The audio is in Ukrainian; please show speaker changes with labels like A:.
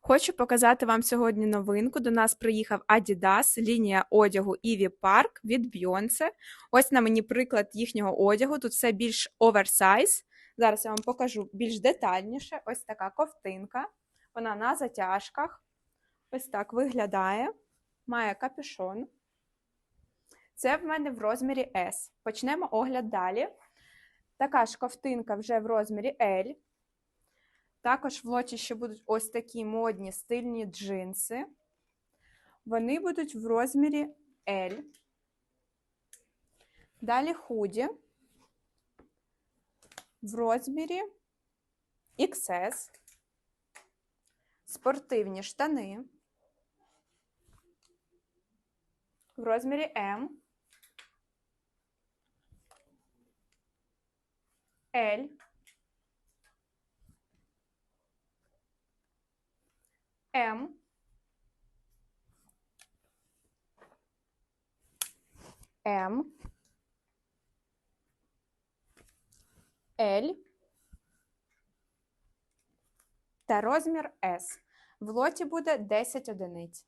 A: Хочу показати вам сьогодні новинку. До нас приїхав Adidas, лінія одягу Ivy Park від Beyoncé. Ось на мені приклад їхнього одягу. Тут все більш оверсайз. Зараз я вам покажу більш детальніше. Ось така ковтинка. Вона на затяжках. Ось так виглядає. Має капюшон. Це в мене в розмірі S. Почнемо огляд далі. Така ж ковтинка вже в розмірі L. Також в лоті ще будуть ось такі модні стильні джинси. Вони будуть в розмірі L. Далі худі в розмірі XS. Спортивні штани в розмірі M. L. М. М. L Та розмір С. В лоті буде 10 одиниць.